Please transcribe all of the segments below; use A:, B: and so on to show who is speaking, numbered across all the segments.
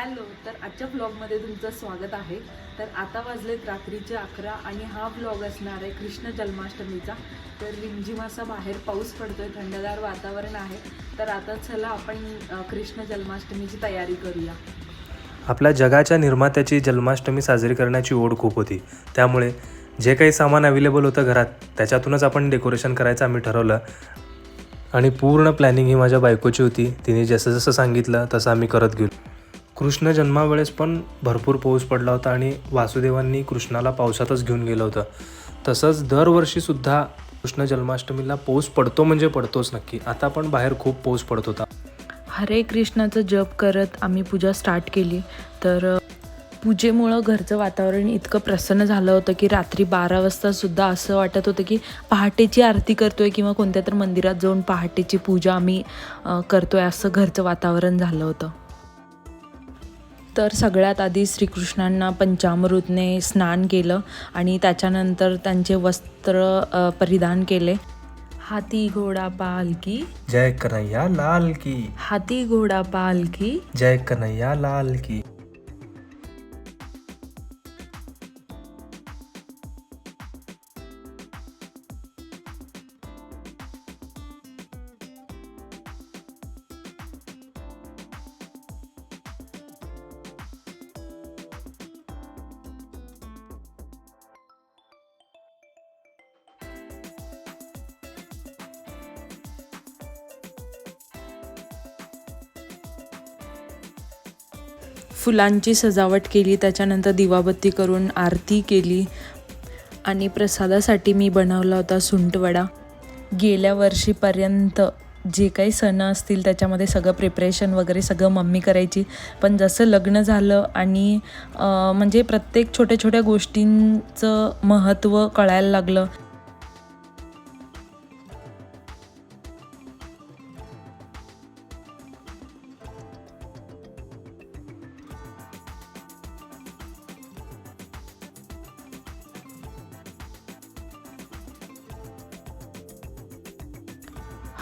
A: Hello तर आजच्या ब्लॉगमध्ये तुमचं स्वागत आहे. तर आता वाजलेत रात्रीचे अकरा आणि हा ब्लॉग असणार आहे कृष्ण जन्माष्टमीचा. तर रिमझिम असा बाहेर पाऊस पडतोय थंडगार वातावरण आहे. तर आता चला आपण कृष्ण जन्माष्टमीची तयारी करूया.
B: आपल्या जगाच्या निर्मात्याची जन्माष्टमी साजरी करण्याची ओढ खूप होती. त्यामुळे जे काही सामान अवेलेबल होतं घरात त्याच्यातूनच आपण डेकोरेशन करायचं आम्ही ठरवलं. आणि पूर्ण प्लॅनिंग ही माझ्या बायकोची होती. तिने जसं जसं सांगितलं तसं आम्ही करत गेलो. कृष्ण जन्मावेळेस पण भरपूर पाऊस पडला होता आणि वासुदेवांनी कृष्णाला पावसातच घेऊन गेलं होतं. तसंच दरवर्षीसुद्धा कृष्ण जन्माष्टमीला पाऊस पडतो म्हणजे पडतोच नक्की. आता पण बाहेर खूप पाऊस पडत होता.
A: हरे कृष्णाचं जप करत आम्ही पूजा स्टार्ट केली. तर पूजेमुळं घरचं वातावरण इतकं प्रसन्न झालं होतं की रात्री बारा वाजतासुद्धा असं वाटत होतं की पहाटेची आरती करतो आहे किंवा कोणत्या तर मंदिरात जाऊन पहाटेची पूजा आम्ही करतो आहे असं घरचं वातावरण झालं होतं. तर सगळ्यात आधी श्रीकृष्णांना पंचामृतने स्नान केलं आणि त्याच्यानंतर त्यांचे वस्त्र परिधान केले. हाती घोडा पालकी
B: जय कन्हैया लाल की.
A: हाती घोडा पालकी
B: जय कन्हैया लाल की.
A: फुलांची सजावट केली त्याच्यानंतर दिवाबत्ती करून आरती केली आणि प्रसादासाठी मी बनवला होता सुंटवडा. गेल्या वर्षीपर्यंत जे काही सण असतील त्याच्यामध्ये सगळं प्रिपरेशन वगैरे सगळं मम्मी करायची. पण जसं लग्न झालं आणि म्हणजे प्रत्येक छोट्या छोट्या गोष्टींचं महत्त्व कळायला लागलं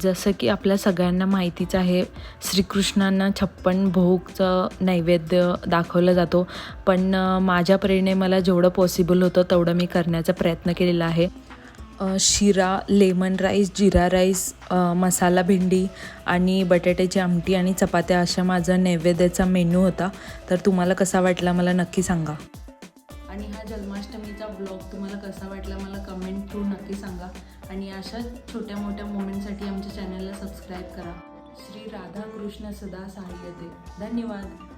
A: जसं की आपल्या सगळ्यांना माहितीच आहे श्रीकृष्णांना छप्पन भोगचं नैवेद्य दाखवला जातो. पण माझ्या प्रेरणे मला जेवढं पॉसिबल होतं तेवढं मी करण्याचा प्रयत्न केलेला आहे. Sheera lemon rice jeera rice masala bhindi आणि बटाट्याची आमटी आणि चपात्या अशा माझा नैवेद्याचा मेनू होता. तर तुम्हाला कसा वाटला मला नक्की सांगा. कसा वाटला मला कमेंट थ्रू नक्की सांगा. आणि अशा छोट्या मोठ्या मोमेंटसाठी आमच्या चॅनलला सबस्क्राईब करा. श्री राधाकृष्ण सदा सदा सहाय्यते धन्यवाद.